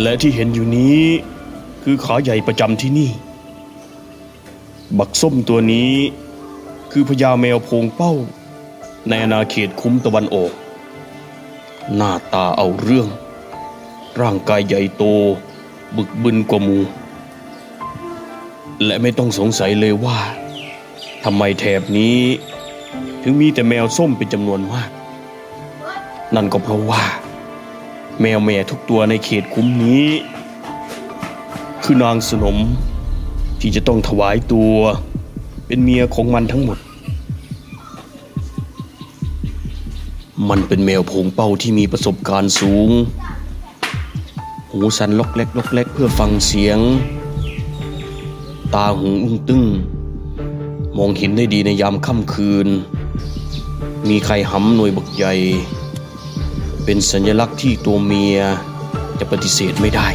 และที่เห็นอยู่นี้ คือขาใหญ่ประจำที่นี่ บักส้มตัวนี้ คือพญาแมวโพงเป้า ในอาณาเขตคุ้มตะวันออก หน้าตาเอาเรื่อง ร่างกายใหญ่โต บึกบึนกว่ามู และไม่ต้องสงสัยเลยว่าทำไมแถบนี้ ถึงมีแต่แมวส้มเป็นจำนวนมาก นั่นก็เพราะว่า แมวแม่ทุกตัวในเขตคุ้มนี้ คือนางสนมที่จะต้องถวายตัว เป็นเมียของมันทั้งหมด มันเป็นแมวพงเป้าที่มีประสบการณ์สูง หูสันล็อกเล็กล็อกเล็กเพื่อฟังเสียง ตาหูอึ้งตึงมองเห็นได้ดีในยามค่ำคืน มีไข่หำหน่วยบักใหญ่ เป็นสัญลักษณ์ที่ตัวเมียจะปฏิเสธไม่ได้